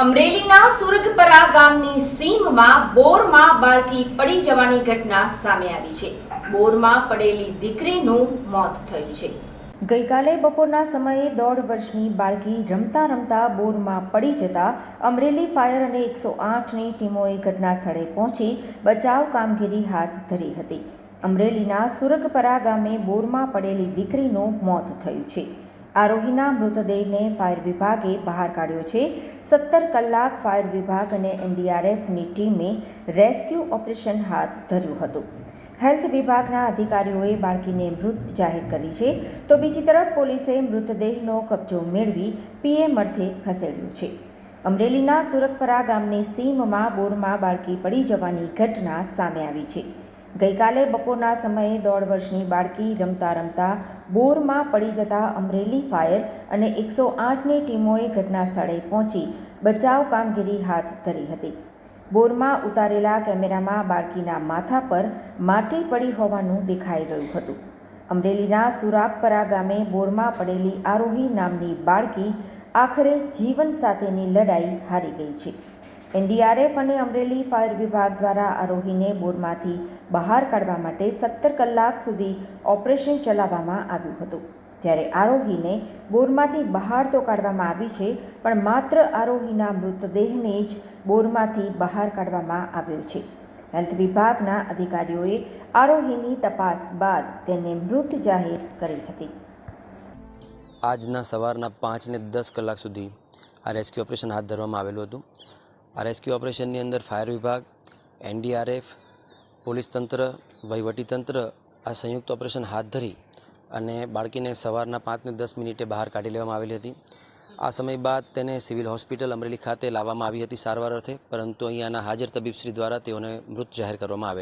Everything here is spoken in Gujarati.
અમરેલીના સુરગપરા ગામની સીમમાં બોરમાં બાળકી પડી જવાની ઘટના સામે આવી છે. બોરમાં પડેલી દીકરીનું મોત થયું છે. ગઈકાલે બપોરના સમયે દોઢ વર્ષની બાળકી રમતા રમતા બોરમાં પડી જતા અમરેલી ફાયર અને એકસો આઠની ટીમોએ ઘટના સ્થળે પહોંચી બચાવ કામગીરી હાથ ધરી હતી. અમરેલીના સુરગપરા ગામે બોરમાં પડેલી દીકરીનું મોત થયું છે. આરોહીના મૃતદેહને ફાયર વિભાગે બહાર કાઢ્યો છે. સત્તર કલાક ફાયર વિભાગ અને એનડીઆરએફની ટીમે રેસ્ક્યુ ઓપરેશન હાથ ધર્યું હતું. હેલ્થ વિભાગના અધિકારીઓએ બાળકીને મૃત જાહેર કરી છે. તો બીજી તરફ પોલીસે મૃતદેહનો કબજો મેળવી પીએમ અર્થે ખસેડ્યો છે. અમરેલીના સુરતપરા ગામની સીમમાં બોરમાં બાળકી પડી જવાની ઘટના સામે આવી છે. ગઈકાલે બપોરના સમયે દોઢ વર્ષની બાળકી રમતા રમતા બોરમાં પડી જતા અમરેલી ફાયર અને એકસો આઠની ટીમોએ ઘટના સ્થળે પહોંચી બચાવ કામગીરી હાથ ધરી હતી. બોરમાં ઉતારેલા કેમેરામાં બાળકીના માથા પર માટી પડી હોવાનું દેખાઈ રહ્યું હતું. અમરેલીના સુરાગપરા ગામે બોરમાં પડેલી આરોહી નામની બાળકી આખરે જીવન સાથેની લડાઈ હારી ગઈ છે. એનડીઆરએફ અને અમરેલી ફાયર વિભાગ દ્વારા આરોહીને બોરમાંથી બહાર કાઢવા માટે સત્તર કલાક સુધી ઓપરેશન ચલાવવામાં આવ્યું હતું. જ્યારે આરોહીને બોરમાંથી બહાર તો કાઢવામાં આવી છે, પણ માત્ર આરોહીના મૃતદેહને જ બોરમાંથી બહાર કાઢવામાં આવ્યો છે. હેલ્થ વિભાગના અધિકારીઓએ આરોહીની તપાસ બાદ તેને મૃત જાહેર કરી હતી. આજના સવારના પાંચને દસ કલાક સુધી આ રેસ્ક્યુ ઓપરેશન હાથ ધરવામાં આવેલું હતું. આ રેસ્ક્યુ ઓપરેશનની અંદર ફાયર વિભાગ, એનડીઆરએફ, પોલીસ તંત્ર વહીવટીતંત્ર આ સંયુક્ત ઓપરેશન હાથ ધરી અને બાળકીને સવારના પાંચને દસ મિનિટે બહાર કાઢી લેવામાં આવેલી હતી. આ સમય બાદ તેને સિવિલ હોસ્પિટલ અમરેલી ખાતે લાવવામાં આવી હતી સારવાર અર્થે, પરંતુ અહીંયાના હાજર તબીબશ્રી દ્વારા તેઓને મૃત જાહેર કરવામાં આવેલ